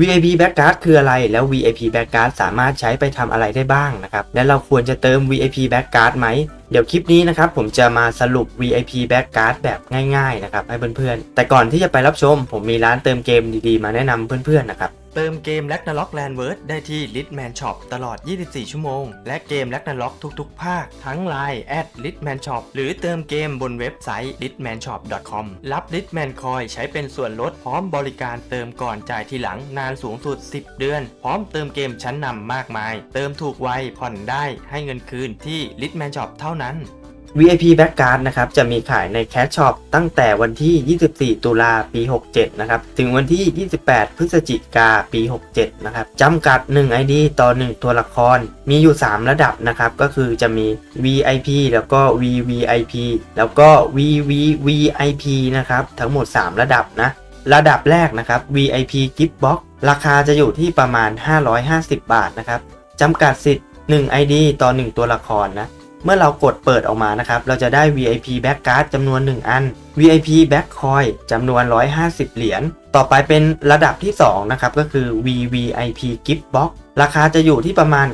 VIP Backcard คืออะไรแล้ว VIP Backcard สามารถใช้ไปทำอะไรได้บ้างนะครับและเราควรจะเติม VIP Backcard ไหม เดี๋ยวคลิปนี้นะครับผมจะมาสรุป VIP Backcard แบบง่ายๆนะครับให้เพื่อนๆ แต่ก่อนที่จะไปรับชม ผมมีร้านเติมเกมดีๆ มาแนะนำเพื่อนๆนะครับ เติมเกม Ragnarok Landward ได้ที่ Litman Shop ตลอด 24 ชั่วโมง และเกม Ragnarok ทุกๆ ภาค ทั้ง Line แอด Litman Shop หรือเติมเกมบนเว็บไซต์ litmanshop.com รับ Litman Coin ใช้เป็นส่วนลดพร้อมบริการเติมก่อนจ่ายทีหลังนานสูงสุด 10 เดือน พร้อมเติมเกมชั้นนำมากมาย เติมถูกไวผ่อนได้ให้เงินคืนที่ Litman Shop เท่านั้น VIP Backcard นะครับจะมีขายใน Cash Shop ตั้งแต่วันที่ 24 ตุลาปี 67 นะครับ ถึงวันที่ 28 พฤศจิกาปี 67 นะครับจำกัด 1 ID ต่อ 1 ตัวละคร มีอยู่ 3 ระดับนะครับ ก็คือจะมี VIP แล้วก็ VVIP แล้วก็ VVVIP นะครับ ทั้งหมด 3 ระดับนะ ระดับแรกนะครับ VIP Gift Box ราคาจะอยู่ที่ประมาณ 550 บาทนะครับจำกัดสิทธิ์ 1 ID ต่อ 1 ตัวละครนะ เมื่อเรากดเปิดออกมานะครับ เราจะได้ VIP Back Card จำนวน 1 อัน VIP Back Coin จำนวน 150 เหรียญ ต่อไปเป็นระดับที่ 2 นะครับ ก็คือ VVIP Gift Box ราคาจะอยู่ที่ประมาณ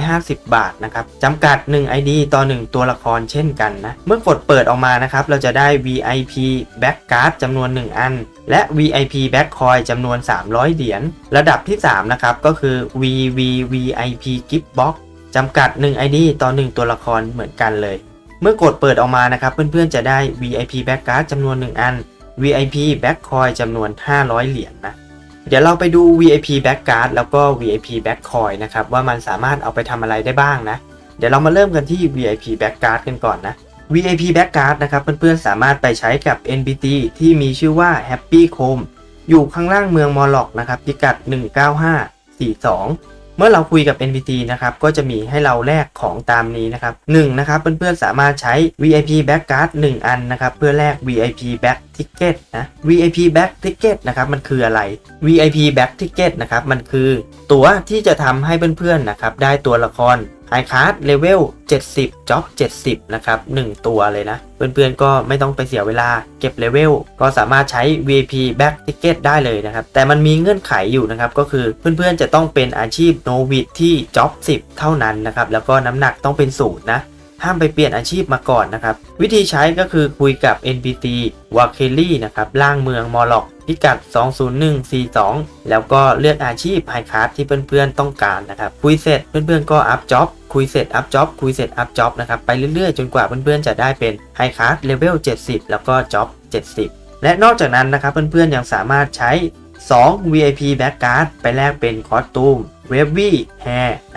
950 บาทนะครับจำกัด 1 ID ต่อ 1 ตัวละครเช่นกันนะ เมื่อกดเปิดออกมานะครับ เราจะได้ VIP Back Card จำนวน 1 อัน และ VIP Back Coin จำนวน 300 เหรียญ ระดับที่ 3 นะครับ ก็คือ VVVIP Gift Box จำกัด 1 ID ต่อ 1 ตัวละครเหมือนกันเลย เมื่อกดเปิดออกมานะครับ เพื่อนๆจะได้ VIP Back Card จำนวน 1 อัน VIP Back Coin จำนวน 500 เหรียญนะ เดี๋ยวเราไปดู VIP Back Card แล้วก็ VIP Back Coin นะครับ ว่ามันสามารถเอาไปทำอะไรได้บ้างนะ เดี๋ยวเรามาเริ่มกันที่ VIP Back Card กันก่อนนะ VIP Back Card นะครับ เพื่อนๆสามารถไปใช้กับ NPT ที่มีชื่อว่า Happy Home อยู่ข้างล่างเมืองมอลล็อกนะครับพิกัด 19542 เมื่อเราคุยกับ NPT นะครับก็จะมีให้เราแลกของตามนี้นะครับ1นะครับเพื่อนๆสามารถใช้ VIP Back Card 1 อันนะครับเพื่อแลก VIP Back Ticket นะ VIP Back Ticket นะครับมันคืออะไร VIP Back Ticket นะครับมันคือตั๋วที่จะทำให้เพื่อนๆนะครับได้ตัวละคร ไฮคาร์ดเลเวล70จ็อบ70 นะครับ 1 ตัวเลยนะ เพื่อนๆก็ไม่ต้องไปเสียเวลาเก็บเลเวล ก็สามารถใช้ VIP Back Ticket ได้เลยนะครับ แต่มันมีเงื่อนไขอยู่นะครับ ก็คือเพื่อนๆจะต้องเป็นอาชีพโนวิดที่จ็อบ10 เท่านั้นนะครับ แล้วก็น้ำหนักต้องเป็นศูนย์นะห้ามไปเปลี่ยนอาชีพมาก่อนนะครับ วิธีใช้ก็คือคุยกับ NPT วาเคลลี่นะครับล่างเมืองมอลล็อก พิกัด 20142 แล้วก็เลือกอาชีพไฮคาร์ดที่เพื่อนๆต้องการนะครับ คุยเสร็จเพื่อนๆก็อัพจ็อบคุยเสร็จอัพจ็อบคุยเสร็จอัพจ็อบนะครับ ไปเรื่อยๆ จนกว่าเพื่อนๆจะได้เป็นไฮคาร์ดเลเวล70 แล้วก็จ็อบ70 และนอกจากนั้นนะครับเพื่อนๆยังสามารถใช้ 2 VIP Back Card ไปแลกเป็นคอสตูมเวฟวี่แฮ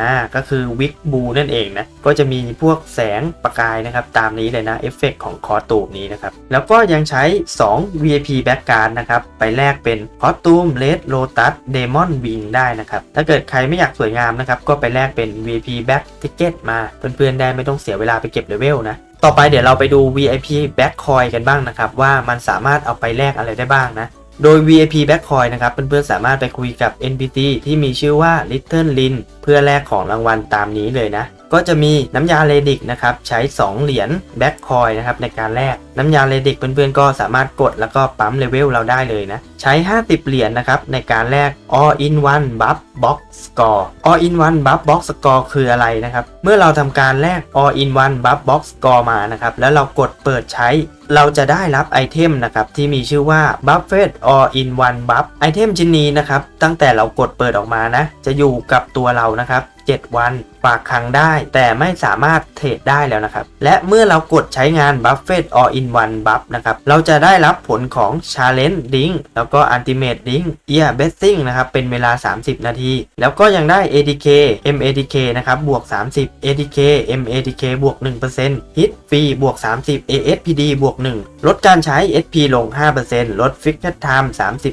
อ่าก็คือวิกบูนั่นเองนะ ก็จะมีพวกแสงประกายนะครับ ตามนี้เลยนะเอฟเฟกของคอสตูมนี้นะครับ แล้วก็ยังใช้ 2 VIP Back Card นะครับ ไปแลกเป็นคอสตูมเลดโ o ตัสเดมอนวิงได้นะครับ ถ้าเกิดใครไม่อยากสวยงามนะครับ ก็ไปแลกเป็น VIP Back Ticket มา เพื่อนๆได้ไม่ต้องเสียเวลาไปเก็บเลเวลนะต่อไปเดี๋ยวเราไปดู VIP Back Coin กันบ้างนะครับ ว่ามันสามารถเอาไปแลกอะไรได้บ้างนะ โดย VIP Backcoin นะครับ เพื่อนๆ สามารถไปคุยกับ NPT ที่มีชื่อว่า Little Lin เพื่อแลกของรางวัลตามนี้เลยนะ ก็จะมีน้ำยาเลดิกนะครับ ใช้ 2 เหรียญ Backcoin นะครับในการแลกน้ำยาเลดิกเพื่อนๆก็สามารถกดแล้วก็ปั๊มเลเวลเราได้เลยนะ ใช้ 50 เหรียญนะครับ ในการแลก All in One Buff Box Score All in One Buff Box Score คืออะไรนะครับ เมื่อเราทำการแลก All in One Buff Box Score มานะครับ แล้วเรากดเปิดใช้ เราจะได้รับไอเทมนะครับ ที่มีชื่อว่า Buffet All in One Buff ไอเทมชิ้นนี้นะครับ ตั้งแต่เรากดเปิดออกมานะ จะอยู่กับตัวเรานะครับ7 วันฝากคังได้ แต่ไม่สามารถเทรดได้แล้วนะครับ และเมื่อเรากดใช้งาน Buffet All in One Buff นะครับ เราจะได้รับผลของ Challenge Ding แล้วก็ Ultimate Ding Ear Betting นะครับ เป็นเวลา 30 นาที แล้วก็ยังได้ ADK MADK นะครับ บวก 30 ADK MADK บวก 1% Hit ฟรีบวก 30 ASPD บวก 1 ลดการใช้ SP ลง 5%ลด Fixed Time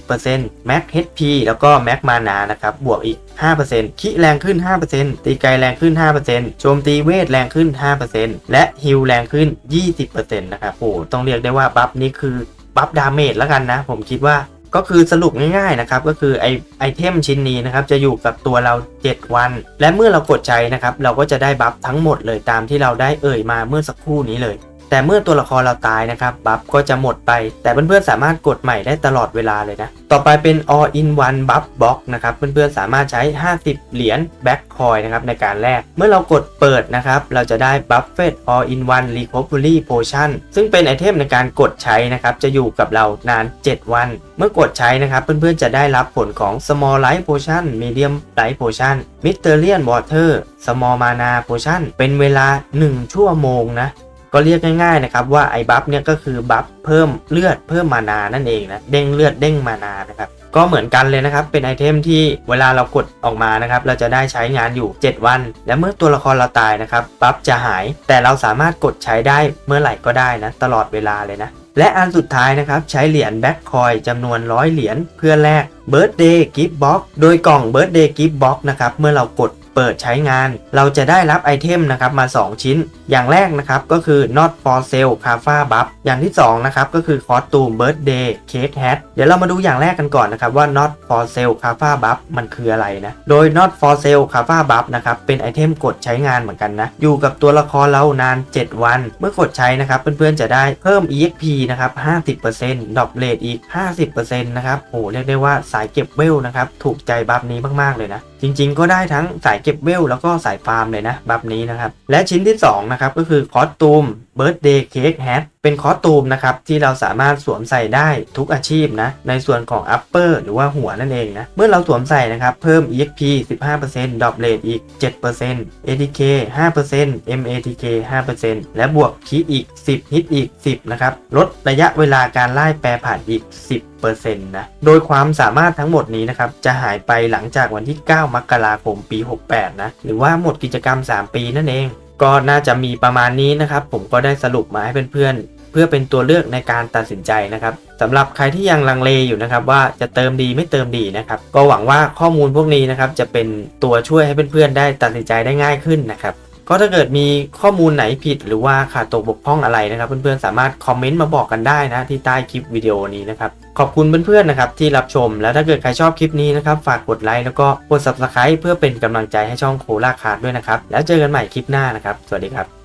30% Max HP แล้วก็ Max Mana นะครับ บวกอีก 5%คิแรงขึ้น 5%ตีไกลแรงขึ้น 5%โจมตีเวทแรงขึ้น 5%และฮิลแรงขึ้น 20%นะครับโอ้ต้องเรียกได้ว่าบัฟนี้คือบัฟดาเมจแล้วกันนะ ผมคิดว่าก็คือสรุปง่ายๆนะครับ ก็คือไอไอเทมชิ้นนี้นะครับ จะอยู่กับตัวเรา 7 วัน และเมื่อเรากดใช้นะครับ เราก็จะได้บัฟทั้งหมดเลยตามที่เราได้เอ่ยมาเมื่อสักครู่นี้เลย แต่เมื่อตัวละครเราตายนะครับบัฟก็จะหมดไป แต่เพื่อนๆสามารถกดใหม่ได้ตลอดเวลาเลยนะ ต่อไปเป็น all in one buff box นะครับ เพื่อนๆสามารถใช้ 50 เหรียญ back coin นะครับในการแลก เมื่อเรากดเปิดนะครับ เราจะได้ buffet all in one recovery potion ซึ่งเป็นไอเทมในการกดใช้นะครับ จะอยู่กับเรานาน 7 วัน เมื่อกดใช้นะครับ เพื่อนๆจะได้รับผลของ small light potion medium light potion mysterian water small mana potion เป็นเวลา 1 ชั่วโมงนะ ก็เรียกง่ายๆนะครับว่าไอ้บัฟเนี่ยก็คือบัฟเพิ่มเลือดเพิ่มมานานั่นเองนะเด้งเลือดเด้งมานานะครับก็เหมือนกันเลยนะครับเป็นไอเทมที่เวลาเรากดออกมานะครับเราจะได้ใช้งานอยู่ 7 วัน และเมื่อตัวละครเราตายนะครับบัฟจะหาย แต่เราสามารถกดใช้ได้เมื่อไหร่ก็ได้นะตลอดเวลาเลยนะและอันสุดท้ายนะครับ ใช้เหรียญแบ็คคอยจำนวน 100 เหรียญเพื่อแลก Birthday Gift Box โดยกล่อง Birthday Gift Box นะครับ เมื่อเรากด เปิดใช้งาน เราจะได้รับไอเทมนะครับมา 2 ชิ้น อย่างแรกนะครับก็คือ not for sale c a f a buff อย่างที่2นะครับก็คือคอสตูม birthday cake hat เดี๋ยวเรามาดูอย่างแรกกันก่อนนะครับว่า not for sale c a f a buff มันคืออะไรนะ โดย not for sale c a f a buff นะครับเป็นไอเทมกดใช้งานเหมือนกันนะ อยู่กับตัวละครเรานาน 7 วัน เมื่อกดใช้นะครับเพื่อนๆจะได้เพิ่ม exp นะครับ50%ดรอปเลทอีก 50%นะครับโอ้เรียกได้ว่าสายเก็บเวลนะครับถูกใจบัฟนี้มากๆเลยนะ จริงๆก็ได้ทั้งสายเก็บเวลแล้วก็สายฟาร์มเลยนะบัฟนี้นะครับ และชิ้นที่2นะครับก็คือคอสตูมเบิร์ดเดย์เค้กแฮท เป็นคอสตูมนะครับที่เราสามารถสวมใส่ได้ทุกอาชีพนะในส่วนของ upper หรือว่าหัวนั่นเองนะเมื่อเราสวมใส่นะครับเพิ่ม exp 15% drop rate อีก 7% atk 5% matk 5%และบวกคีอีก 10 ฮิตอีก 10นะครับลดระยะเวลาการไล่แปรผ่านอีก 10นะโดยความสามารถทั้งหมดนี้นะครับจะหายไปหลังจากวันที่ 9 มกราคมปี 68 นะหรือว่าหมดกิจกรรม 3 ปีนั่นเอง ก็น่าจะมีประมาณนี้นะครับ ผมก็ได้สรุปมาให้เพื่อนๆ เพื่อเป็นตัวเลือกในการตัดสินใจนะครับสำหรับใครที่ยังลังเลอยู่นะครับว่าจะเติมดีไม่เติมดีนะครับก็หวังว่าข้อมูลพวกนี้นะครับจะเป็นตัวช่วยให้เพื่อนๆได้ตัดสินใจได้ง่ายขึ้นนะครับก็ถ้าเกิดมีข้อมูลไหนผิดหรือว่าขาดตกบกพร่องอะไรนะครับ เพื่อนๆสามารถคอมเมนต์มาบอกกันได้นะที่ใต้คลิปวิดีโอนี้นะครับขอบคุณเพื่อนๆนะครับที่รับชม แล้วถ้าเกิดใครชอบคลิปนี้นะครับฝากกดไลค์แล้วก็กด subscribe เพื่อเป็นกำลังใจให้ช่องโคราคาร์ดด้วยนะครับแล้วเจอกันใหม่คลิปหน้านะครับ สวัสดีครับ